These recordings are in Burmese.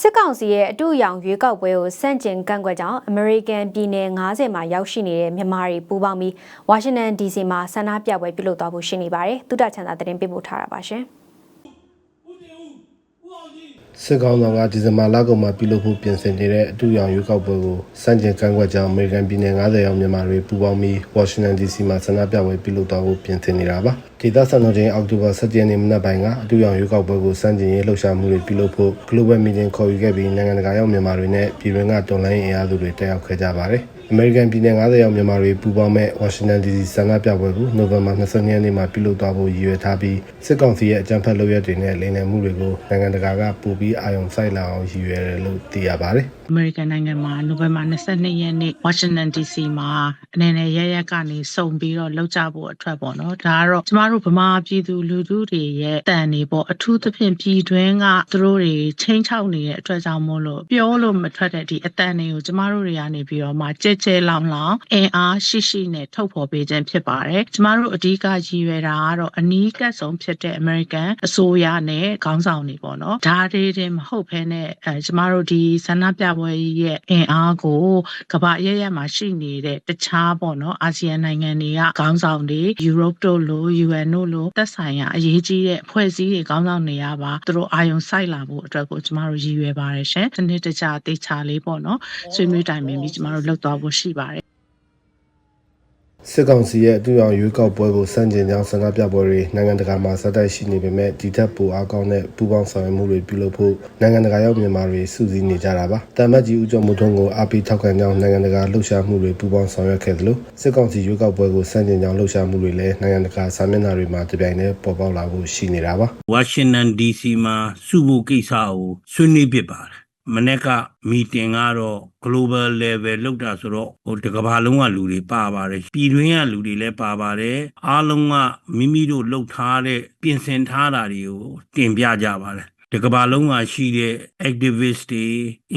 စစ်ကောင်စီရဲ့အတူရောင်ရွေးကောက်ပွဲကိုစန့်ကျင်ကန့်ကွက်ကြောင်းအမေရိကန်ပြည်နယ်90မှာရောက်ရှိနေတဲ့မြန်မာတွေပူးပေါင်းပြီးဝါရှင်တန် DC မှာဆန္ဒပြပွဲပြုလုပ်သွားဖို့ရှိနေပါတယ်။သုတချန်သာသတင်းပေးပို့ထားတာပါရှင်။စစ်ကောင်ဆောင်ကဒီဇင်ဘာလကုန်မှာပြုလုပ်ဖို့ပြင်ဆင်နေတဲ့အတူရောင်ရွေးကောက်ပွဲကိုစန့်ကျင်ကန့်ကွက်ကြောင်းအမေရိကန်ပြည်နယ်90ရောက်မြန်မာတွေပူးပေါင်းပြီးဝါရှင်တန် DC မှာဆန္ဒပြပွဲပြုလုပ်သွားဖို့ပြင်ဆင်နေတာပါ ဒေသစံတော်ချိန်အောက်တိုဘာ17ရက်နေ့မနက်ပိုင်းကအတူရောင်ရွေးကောက်ပွဲကိုစန့်ကျင်ရေးလှုပ်ရှားမှုတွေပြုလုပ်ဖို့ Global Meeting ခေါ်ယူခဲ့ပြီးနိုင်ငံတကာရောက်မြန်မာတွေနဲ့ပြည်တွင်းကတော်လှန်ရေးအင်အားစုတွေတက်ရောက်ခဲ့ကြပါတယ်အမေရိကန်ပြည်နယ်90ရောက်မြန်မာတွေပူးပေါင်းမဲ့ဝါရှင်တန် DC ဆန္ဒပြပွဲကိုနိုဝင်ဘာ22ရက်နေ့မှာပြုလုပ်သွားဖို့ရည်ရွယ်ထားပြီးစစ်ကောင်စီရဲ့အကြမ်းဖက်လုပ်ရက်တွေနဲ့လိမ်လည်မှုတွေကိုနိုင်ငံတကာကပိုပြီးအာရုံစိုက်လာအောင်ရည်ရွယ်တယ်လို့သိရပါတယ်။အမေရိကန်နိုင်ငံမှာနိုဝင်ဘာ22ရက်နေ့ဝါရှင်တန် DC မှာအနေနဲ့ရရက်ကနေစုံပြီးတော့လောက်ကြဖို့အထွက်ပေါ့နော်ဒါကတော့ကျမတို့ဗမာပြည်သူလူထုတွေရဲ့တန်နေပေါ့အထူးသဖြင့်ပြည်တွင်းကသူတို့တွေချင်းချောက်နေတဲ့အတွက်ကြောင့်မို့လို့ပြောလို့မထွက်တဲ့ဒီအတန်တွေကိုကျမတို့တွေကနေပြီးတော့မှကြဲကြဲလောင်လောင်အင်အားရှိရှိနဲ့ထုတ်ဖော်ပေးခြင်းဖြစ်ပါတယ်ကျမတို့အဓိကရည်ရွယ်တာကတော့အနီးကပ်ဆုံးဖြစ်တဲ့အမေရိကန်အစိုးရနဲ့ခေါင်းဆောင်တွေပေါ့နော်ဒါတွေတင်မဟုတ်ဘဲနဲ့အဲကျမတို့ဒီဆန္ဒပြပွဲရဲ့အင်အားကိုကမ္ဘာရရမှာရှိနေတဲ့တခြားပေါ့နော်အာဆီယံနိုင်ငံတွေကခေါင်းဆောင်တွေယူရိုပတို့လို UN တို့လိုသက်ဆိုင်ရာအရေးကြီးတဲ့အဖွဲ့အစည်းတွေခေါင်းဆောင်တွေကပါသူတို့အာယုံစိုက်လာဖို့အတွက်ကိုကျမတို့ရည်ရွယ်ပါတယ်ရှင်။ဒီနေ့တခြားတေချာလေးပေါ့နော်ဆွေးနွေးတိုင်ပင်ပြီးကျမတို့လှုပ်သွားဖို့ရှိပါတယ် စစ်ကောင်စီရဲ့အတူအောင်ရွေးကောက်ပွဲကိုစန့်ကျင်ကြောင်းဆန္ဒပြပွဲတွေနိုင်ငံတကာမှာစတိုက်ရှိနေပေမဲ့ဒီထက်ပိုအားကောင်းတဲ့ပူးပေါင်းဆောင်ရွက်မှုတွေပြုလုပ်ဖို့နိုင်ငံတကာရောက်မြန်မာတွေစုစည်းနေကြတာပါ။တမတ်ကြီးဦးကျော်မိုးထွန်းကိုအားပေးထောက်ခံကြောင်းနိုင်ငံတကာလှုပ်ရှားမှုတွေပူးပေါင်းဆောင်ရွက်ခဲ့သလိုစစ်ကောင်စီရွေးကောက်ပွဲကိုစန့်ကျင်ကြောင်းလှုပ်ရှားမှုတွေလည်းနိုင်ငံတကာစာမျက်နှာတွေမှာတပြိုင်တည်းပေါ်ပေါက်လာဖို့ရှိနေတာပါ။ဝါရှင်တန် DC မှာစုဖို့ကိစ္စကိုဆွေးနွေးဖြစ်ပါတယ် မနေ့ကမီတင်ကတော့ global level လောက်တာဆိုတော့ဟိုတစ်ကမ္ဘာလုံးကလူတွေပါပါတယ်ပြည်တွင်းကလူတွေလည်းပါပါတယ်အားလုံးကမိမိတို့လှုပ်ထားတဲ့ပြင်ဆင်ထားတာတွေကိုတင်ပြကြပါတယ် ဒီကမ္ဘာလုံးမှာရှိတဲ့ activist တွေ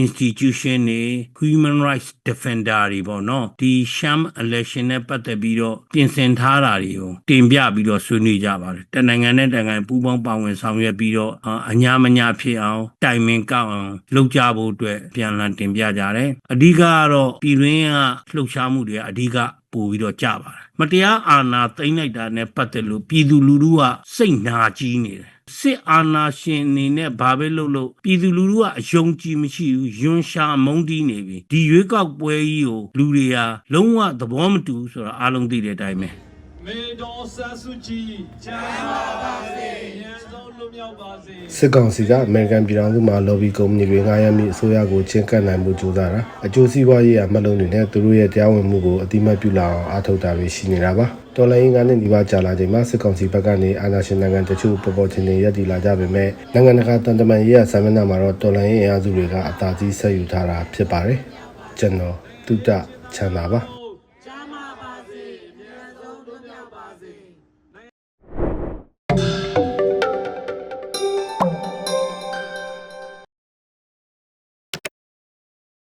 institution တွေ human rights defender တွေပေါ့နော်ဒီ sham election နဲ့ပတ်သက်ပြီးတော့ပြင်ဆင်ထားတာတွေကိုတင်ပြပြီးတော့ဆွေးနွေးကြပါတယ်တနိုင်ငံနဲ့တနိုင်ငံပူးပေါင်းပါဝင်ဆောင်ရွက်ပြီးတော့အာအညာမညာဖြစ်အောင်တိုင်ပင်ကောက်အောင်လုပ်ကြဖို့အတွက်ပြန်လည်တင်ပြကြတယ်အဓိကကတော့ပြည်တွင်းကလှုပ်ရှားမှုတွေကအဓိက ပို့ပြီးတော့ကြပါတယ်မတရားအာဏာသိမ်းလိုက်တာနဲ့ပတ်သက်လို့ပြည်သူလူထုကစိတ်နာကြီးနေတယ်စစ်အာဏာရှင်အနေနဲ့ဘာပဲလုပ်လို့ပြည်သူလူထုကအယုံကြည်မရှိဘူးယွန်းရှာမုန်းတီးနေပြီဒီရွေးကောက်ပွဲကြီးကိုလူတွေဟာလုံးဝသဘောမတူဘူးဆိုတာအားလုံးသိတဲ့အတိုင်းပဲ မေတော်ဆန်းစုကြည်ချမ်းသာပါစေ။ရန်ဆုံးလွတ်မြောက်ပါစေ။စစ်ကောင်စီကအမေရိကန်ပြည်ထောင်စုမှာ lobby ကုမ္ပဏီတွေငှားရမ်းပြီးအစိုးရကိုချင်းကပ်နိုင်မှုကြိုးစားတာအကျိုးစီးပွားရေးအမှတ်လုံးတွေနဲ့သူတို့ရဲ့တရားဝင်မှုကိုအတိမတ်ပြုလာအောင်အားထုတ်တာတွေရှိနေတာပါတော်လိုင်းငါးနှစ်ဒီပါကြာလာချိန်မှာစစ်ကောင်စီဘက်ကနေအာဏာရှင်နိုင်ငံတချို့ပေါ်ပေါ်ချင်းချင်းရပ်တည်လာကြပေမဲ့နိုင်ငံတကာတန်တမန်ရေးရဆာမနာမှာတော့တော်လိုင်းရေးအင်အားစုတွေကအသာစီးဆက်ယူထားတာဖြစ်ပါတယ်ကျွန်တော်တုဒ္ဒချမ်းသာပါ